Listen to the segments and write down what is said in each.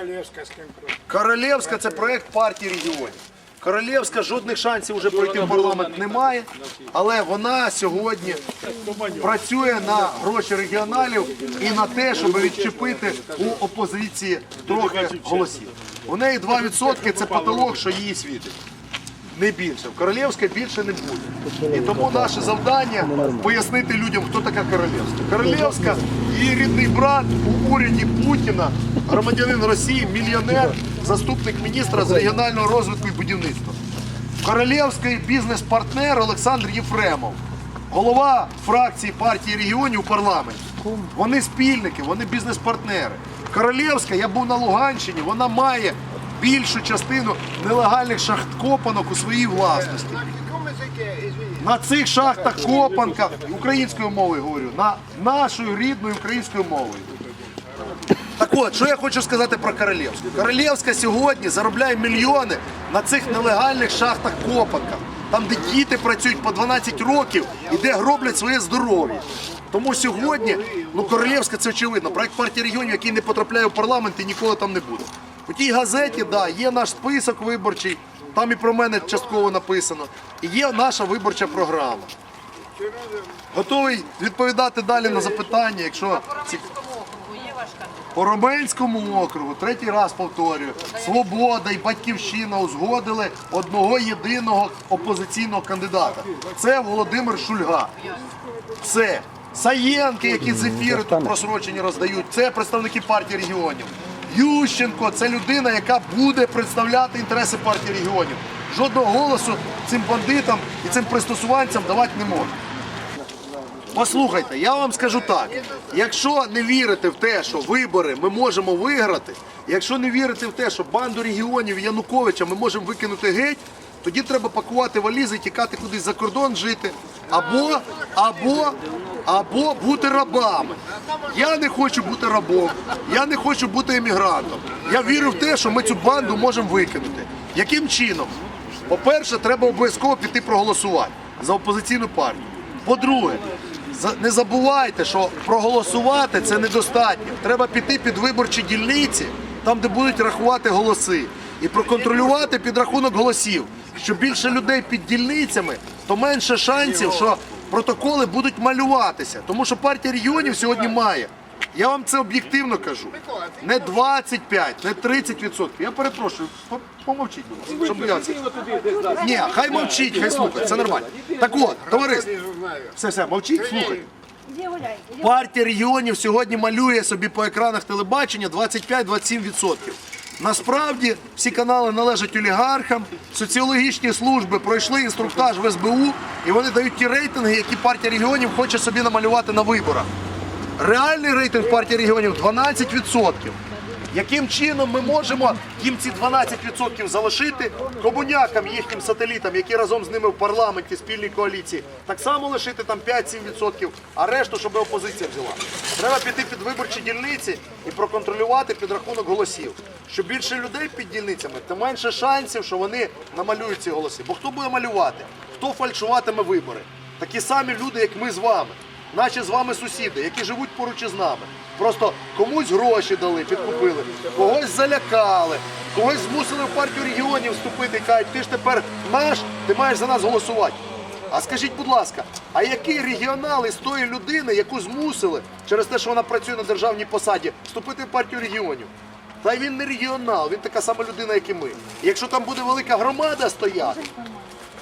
Королевська з ким Королевська це проект партії регіонів. Королевська жодних шансів вже пройти в парламент немає, але вона сьогодні працює на гроші регіоналів і на те, щоб відчепити у опозиції трохи голосів. У неї 2% це потолок, що її світить. Не більше. В Королівська більше не буде. І тому наше завдання пояснити людям, хто така Королівська. Королівська, її рідний брат у уряді Путіна, громадянин Росії, мільйонер, заступник міністра з регіонального розвитку і будівництва. Королівський бізнес-партнер Олександр Єфремов, голова фракції партії регіонів у парламенті. Вони спільники, вони бізнес-партнери. Королівська, я був на Луганщині, вона має більшу частину нелегальних шахт-копанок у своїй власності. На цих шахтах копанках українською мовою говорю, на нашою рідною українською мовою. Так от, що я хочу сказати про Королівську. Королівська сьогодні заробляє мільйони на цих нелегальних шахтах копанках, там, де діти працюють по 12 років і де гроблять своє здоров'я. Тому сьогодні, ну Королівська це очевидно, проект партії регіонів, який не потрапляє в парламент і ніколи там не буде. У тій газеті, да, є наш список виборчий, там і про мене частково написано. І є наша виборча програма. Готовий відповідати далі на запитання, якщо ці по Романському округу, третій раз повторюю, Свобода і Батьківщина узгодили одного єдиного опозиційного кандидата. Це Володимир Шульга. Це Саєнки, які з ефіри тут просрочені роздають. Це представники партії регіонів. Ющенко це людина, яка буде представляти інтереси партії регіонів. Жодного голосу цим бандитам і цим пристосуванцям давати не можна. Послухайте, я вам скажу так: якщо не вірите в те, що вибори ми можемо виграти, якщо не вірите в те, що банду регіонів Януковича ми можемо викинути геть, тоді треба пакувати валізи і тікати кудись за кордон жити, або, або, або бути рабами. Я не хочу бути рабом, я не хочу бути емігрантом. Я вірю в те, що ми цю банду можемо викинути. Яким чином? По-перше, треба обов'язково піти проголосувати за опозиційну партію. По-друге, не забувайте, що проголосувати це недостатньо. Треба піти під виборчі дільниці, там, де будуть рахувати голоси, і проконтролювати підрахунок голосів. Що більше людей під дільницями, то менше шансів, що протоколи будуть малюватися. Тому що партія регіонів сьогодні має. Я вам це об'єктивно кажу. Не 25, не 30%. Я перепрошую, помовчіть, будь ласка, щоб я це. Ні, хай мовчить, хай слухає, це нормально. Так от, товариство, все, все, мовчіть, слухайте. Партія регіонів сьогодні малює собі по екранах телебачення 25-27%. Насправді всі канали належать олігархам, соціологічні служби пройшли інструктаж в СБУ і вони дають ті рейтинги, які партія регіонів хоче собі намалювати на виборах. Реальний рейтинг партії регіонів 12%. Яким чином ми можемо їм ці 12% залишити комунякам, їхнім сателітам, які разом з ними в парламенті спільній коаліції, так само лишити там 5-7%, а решту, щоб опозиція взяла. Треба піти під виборчі дільниці і проконтролювати підрахунок голосів. Що більше людей під дільницями, то менше шансів, що вони намалюють ці голоси. Бо хто буде малювати? Хто фальшуватиме вибори? Такі самі люди, як ми з вами наші з вами сусіди, які живуть поруч із нами. Просто комусь гроші дали, підкупили, когось залякали, когось змусили в партію регіонів вступити і кажуть, ти ж тепер наш, ти маєш за нас голосувати. А скажіть, будь ласка, а який регіонал із тої людини, яку змусили через те, що вона працює на державній посаді, вступити в партію регіонів? Та й він не регіонал, він така сама людина, як і ми. І якщо там буде велика громада стояти,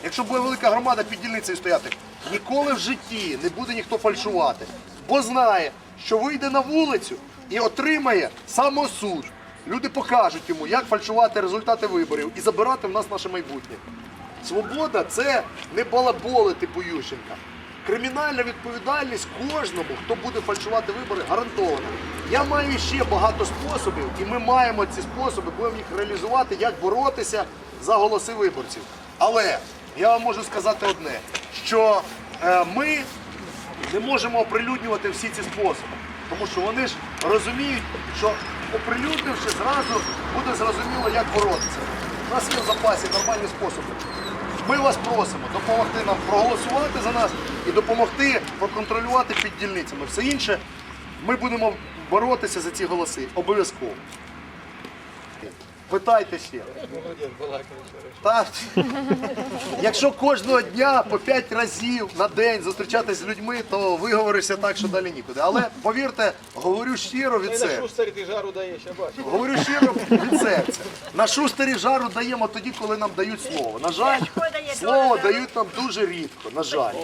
Якщо буде велика громада під дільницею стояти, ніколи в житті не буде ніхто фальшувати, бо знає, що вийде на вулицю і отримає самосуд. Люди покажуть йому, як фальшувати результати виборів і забирати в нас наше майбутнє. Свобода це не балаболи типу Ющенка. Кримінальна відповідальність кожному, хто буде фальшувати вибори, гарантована. Я маю ще багато способів, і ми маємо ці способи, будемо їх реалізувати, як боротися за голоси виборців. Але я вам можу сказати одне, що е, ми не можемо оприлюднювати всі ці способи, тому що вони ж розуміють, що оприлюднивши, зразу буде зрозуміло, як боротися. У нас є в запасі нормальні способи. Ми вас просимо допомогти нам проголосувати за нас і допомогти проконтролювати під дільницями. Все інше ми будемо боротися за ці голоси обов'язково. Питайте ще. Так. Якщо кожного дня по 5 разів на день зустрічатися з людьми, то виговоришся так, що далі нікуди. Але повірте, говорю щиро від На себе. шустері ти жару даєш, я бачу. Говорю щиро від серця. На шустері жару даємо тоді, коли нам дають слово. На жаль, слово дають нам дуже рідко. На жаль.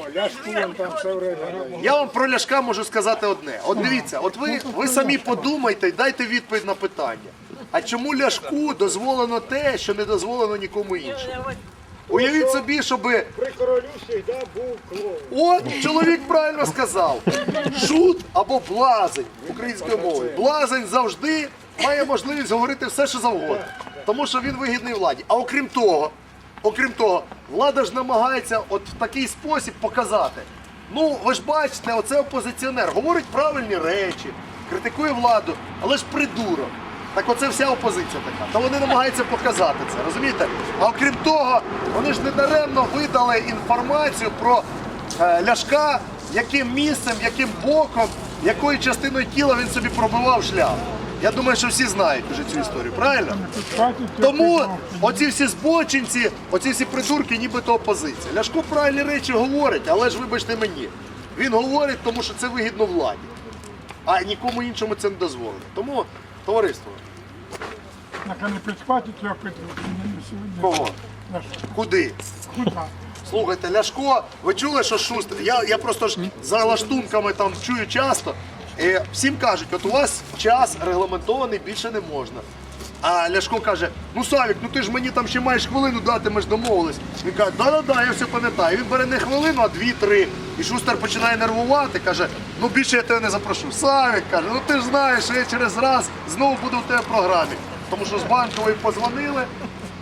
Я вам про ляшка можу сказати одне. От дивіться, от ви, ви самі подумайте і дайте відповідь на питання. А чому ляшку дозволено те, що не дозволено нікому іншому? Уявіть собі, щоби При королю завжди був клоун. От чоловік правильно сказав. Шут або блазень українською мовою. Блазень завжди має можливість говорити все, що завгодно. Тому що він вигідний владі. А окрім того, окрім того, влада ж намагається от в такий спосіб показати. Ну, ви ж бачите, оце опозиціонер. Говорить правильні речі, критикує владу, але ж придурок. Так оце вся опозиція така. То вони намагаються показати це, розумієте? А окрім того, вони ж недаремно видали інформацію про е, Ляшка, яким місцем, яким боком, якою частиною тіла він собі пробивав шлях. Я думаю, що всі знають вже цю історію, правильно? Тому оці всі збочинці, оці всі придурки, нібито опозиція. Ляшко правильні речі говорить, але ж вибачте мені. Він говорить, тому що це вигідно владі, а нікому іншому це не дозволено. Тому, товариство, Так а не підхватить його Петру. сьогодні. кого? Куди? куда? Слухайте, Ляшко, ви чули, що Шустер? Я, я просто ж за лаштунками там чую часто. І всім кажуть, от у вас час регламентований більше не можна. А Ляшко каже: ну Савік, ну ти ж мені там ще маєш хвилину дати, ми ж домовились. Він каже, да-да-да, я все пам'ятаю. Він бере не хвилину, а дві-три. І Шустер починає нервувати, каже, ну більше я тебе не запрошу. Савік каже, ну ти ж знаєш, що я через раз знову буду в тебе в програмі. Тому що з банкової позвонили,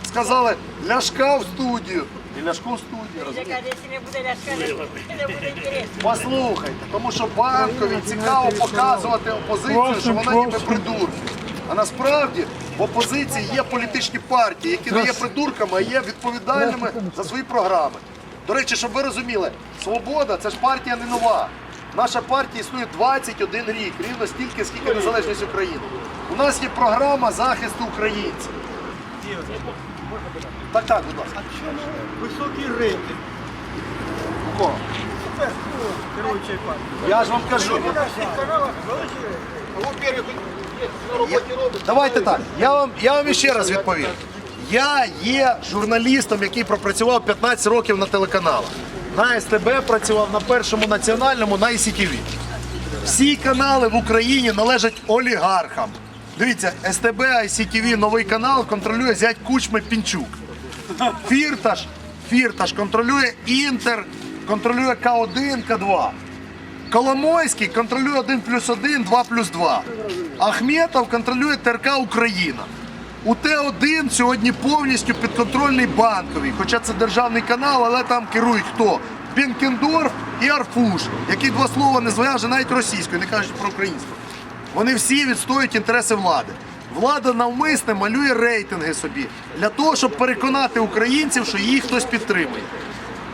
сказали, Ляшка в студію. І Ляшко в студію. розумієте? Якщо не буде ляшка, не буде. Послухайте, тому що банкові цікаво показувати опозицію, що вона ніби придурки. А насправді в опозиції є політичні партії, які не є придурками, а є відповідальними за свої програми. До речі, щоб ви розуміли, свобода це ж партія не нова. Наша партія існує 21 рік, рівно стільки, скільки незалежність України. У нас є програма захисту українців. Так, так, будь ласка. Високий рейтинг. У кого? Партії. Я ж вам кажу. Давайте так. Я вам, я вам ще раз відповім. Я є журналістом, який пропрацював 15 років на телеканалах. На СТБ працював на першому національному, на ICTV. Всі канали в Україні належать олігархам. Дивіться, СТБ, ICTV, новий канал контролює зять Кучми Пінчук. Фірташ, Фірташ контролює Інтер, контролює К1, К2. Коломойський контролює 1 плюс 1, 2 плюс 2. Ахметов контролює ТРК Україна. У Т1 сьогодні повністю підконтрольний банковий, хоча це державний канал, але там керують хто? Бенкендорф і Арфуш, які два слова не зв'яже навіть російською, не кажуть про українську. Вони всі відстоюють інтереси влади. Влада навмисне малює рейтинги собі для того, щоб переконати українців, що їх хтось підтримує.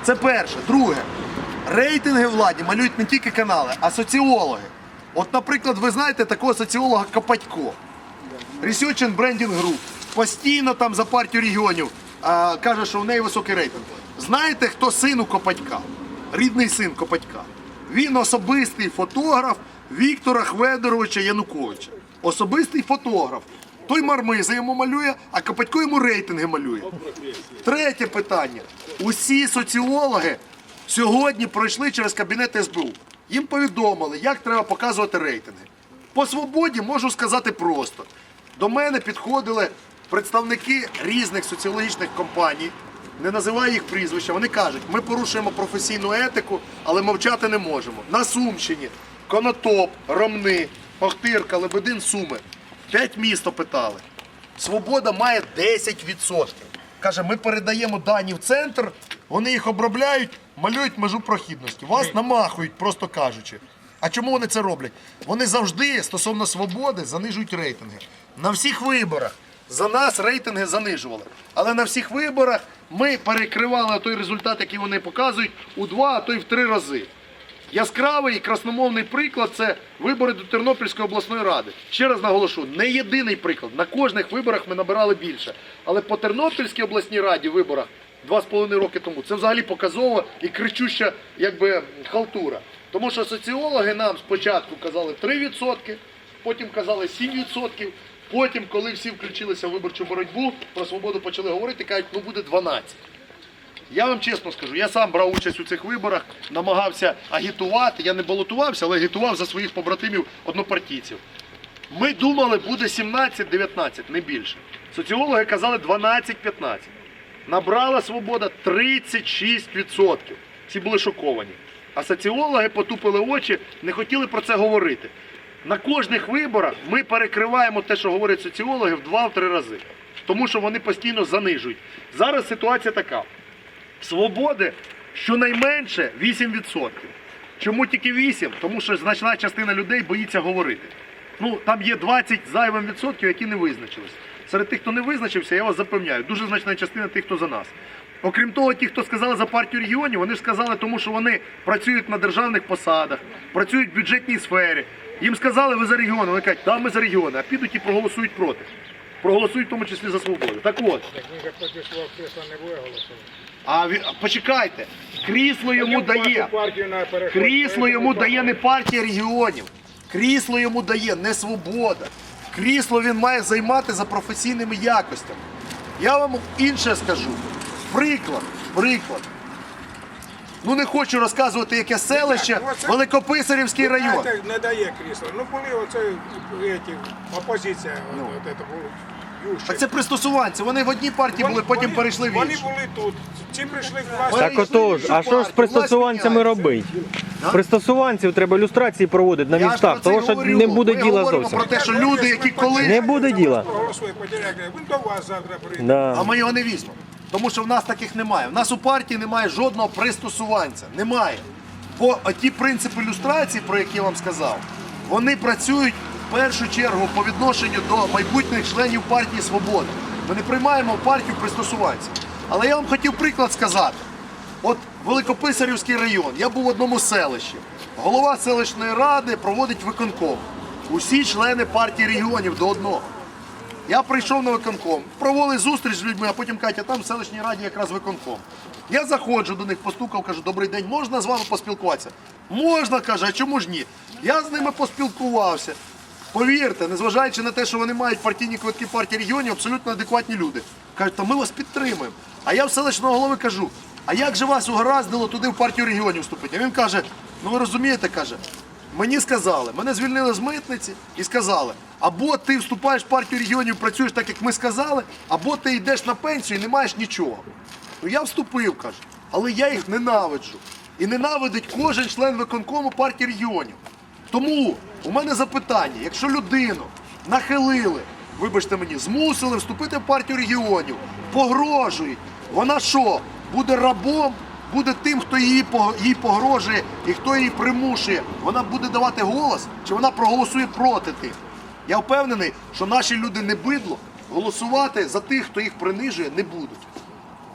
Це перше. Друге, рейтинги владі малюють не тільки канали, а соціологи. От, наприклад, ви знаєте такого соціолога Копатько. Research Branding Group. Постійно там за партію регіонів а, каже, що в неї високий рейтинг. Знаєте, хто син у Копатька? Рідний син Копатька. Він особистий фотограф Віктора Хведоровича Януковича. Особистий фотограф. Той мармиза йому малює, а Копатько йому рейтинги малює. Третє питання. Усі соціологи сьогодні пройшли через кабінет СБУ. Їм повідомили, як треба показувати рейтинги. По свободі можу сказати просто. До мене підходили представники різних соціологічних компаній, не називаю їх прізвища. Вони кажуть, ми порушуємо професійну етику, але мовчати не можемо. На Сумщині, Конотоп, Ромни, Охтирка, Лебедин, Суми. П'ять міст опитали. Свобода має 10%. Каже, ми передаємо дані в центр, вони їх обробляють, малюють межу прохідності. Вас намахують, просто кажучи. А чому вони це роблять? Вони завжди стосовно свободи занижують рейтинги. На всіх виборах за нас рейтинги занижували. Але на всіх виборах ми перекривали той результат, який вони показують, у два, а то й в три рази. Яскравий і красномовний приклад це вибори до Тернопільської обласної ради. Ще раз наголошу, не єдиний приклад. На кожних виборах ми набирали більше. Але по Тернопільській обласній раді виборах два з половиною роки тому це взагалі показово і кричуща якби халтура. Тому що соціологи нам спочатку казали 3%, потім казали 7%. Потім, коли всі включилися в виборчу боротьбу, про свободу почали говорити, кажуть, ну буде 12. Я вам чесно скажу, я сам брав участь у цих виборах, намагався агітувати. Я не балотувався, але агітував за своїх побратимів однопартійців. Ми думали, буде 17-19, не більше. Соціологи казали 12-15. Набрала свобода 36%. Всі були шоковані. А соціологи потупили очі, не хотіли про це говорити. На кожних виборах ми перекриваємо те, що говорять соціологи, в 2-3 рази. Тому що вони постійно занижують. Зараз ситуація така. Свободи щонайменше 8%. Чому тільки 8? Тому що значна частина людей боїться говорити. Ну, там є 20 зайвим відсотків, які не визначились. Серед тих, хто не визначився, я вас запевняю, дуже значна частина тих, хто за нас. Окрім того, ті, хто сказали за партію регіонів, вони ж сказали, тому що вони працюють на державних посадах, працюють в бюджетній сфері. Їм сказали, ви за регіони. Вони кажуть, так, ми за регіони, а підуть і проголосують проти. Проголосують в тому числі за свободу. Так от, Так він же свого крісла не буде голосувати. а почекайте, крісло йому дає. Партію на переход. Крісло йому дає не партія регіонів. Крісло йому дає не свобода. Крісло він має займати за професійними якостями. Я вам інше скажу. Приклад, приклад. Ну не хочу розказувати, яке селище, Так, ну, Великописарівський район. Знаєте, Не дає крісла. Ну були оце эти, опозиція, Ну. от, от, це Ющенко. Так це пристосуванці. Вони в одній партії були, потім вони- перейшли в Вони іншу. були тут. Ці прийшли к власті. Так отож, а що ж з пристосуванцями? Да? Пристосуванців треба люстрації проводити на містах, тому що не буде діла зовсім. про те, що люди, які коли Не буде діла. Він до вас завтра прийде. Да. А ми його не візьмемо. Тому що в нас таких немає. В нас у партії немає жодного пристосуванця. Немає. Бо ті принципи люстрації, про які я вам сказав, вони працюють в першу чергу по відношенню до майбутніх членів партії Свобода. Ми не приймаємо в партію пристосуванців. Але я вам хотів приклад сказати. От Великописарівський район, я був в одному селищі. Голова селищної ради проводить виконком. Усі члени партії регіонів до одного. Я прийшов на виконком, провели зустріч з людьми, а потім кажуть, там в селищній раді якраз виконком. Я заходжу до них, постукав, кажу, добрий день, можна з вами поспілкуватися? Можна, каже, а чому ж ні? Я з ними поспілкувався. Повірте, незважаючи на те, що вони мають партійні квитки партії регіонів, абсолютно адекватні люди. Кажуть, та ми вас підтримуємо. А я в селищного голови кажу, а як же вас угораздило туди в партію регіонів вступити? Він каже, ну ви розумієте, каже, Мені сказали, мене звільнили з митниці і сказали, або ти вступаєш в партію регіонів, працюєш так, як ми сказали, або ти йдеш на пенсію і не маєш нічого. Ну я вступив, каже, але я їх ненавиджу. І ненавидить кожен член виконкому партії регіонів. Тому у мене запитання: якщо людину нахилили, вибачте мені, змусили вступити в партію регіонів, погрожують, вона що, буде рабом? буде тим, хто їй погрожує і хто її примушує, вона буде давати голос, чи вона проголосує проти тих. Я впевнений, що наші люди не бидло голосувати за тих, хто їх принижує, не будуть.